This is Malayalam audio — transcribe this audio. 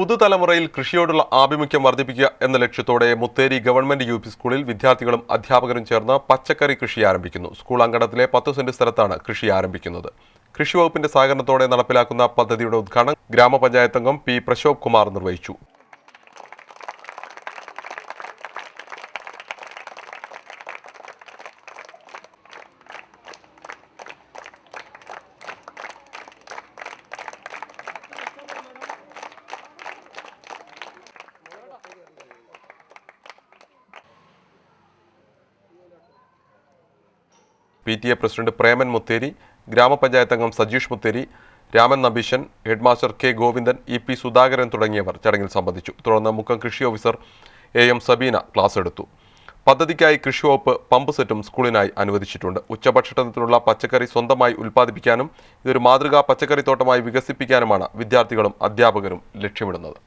പുതുതലമുറയിൽ കൃഷിയോടുള്ള ആഭിമുഖ്യം വർദ്ധിപ്പിക്കുക എന്ന ലക്ഷ്യത്തോടെ മുത്തേരി ഗവൺമെന്റ് യു സ്കൂളിൽ വിദ്യാർത്ഥികളും അധ്യാപകരും ചേർന്ന് പച്ചക്കറി കൃഷി ആരംഭിക്കുന്നു. സ്കൂൾ അങ്കണത്തിലെ പത്ത് സെന്റ് സ്ഥലത്താണ് കൃഷി ആരംഭിക്കുന്നത്. കൃഷി വകുപ്പിന്റെ സഹകരണത്തോടെ നടപ്പിലാക്കുന്ന പദ്ധതിയുടെ ഉദ്ഘാടനം ഗ്രാമപഞ്ചായത്ത് അംഗം പി പ്രശോഭ് കുമാർ നിർവഹിച്ചു. P T A president Preman Mutheri ഗ്രാമപഞ്ചായത്ത് അംഗം Sajeesh Mutheri Raman Nabeeshan headmaster K Govindan E P Sudhakaran തുടങ്ങിയവർ ചടങ്ങിൽ സംബന്ധിച്ചു. തുടർന്ന് മുക്കം കൃഷി officer A M Sabeena class എടുത്തു. പദ്ധതിക്കായി കൃഷി വകുപ്പ് പമ്പ് സെറ്റും സ്കൂളിനായി അനുവദിച്ചിട്ടുണ്ട്. ഉച്ചഭക്ഷണത്തിനുള്ള പച്ചക്കറി സ്വന്തമായി ഉൽപ്പാദിപ്പിക്കാനും ഇതൊരു മാതൃകാ പച്ചക്കറി തോട്ടമായി വികസിപ്പിക്കാനുമാണ് വിദ്യാർത്ഥികളും അധ്യാപകരും ലക്ഷ്യമിടുന്നത്.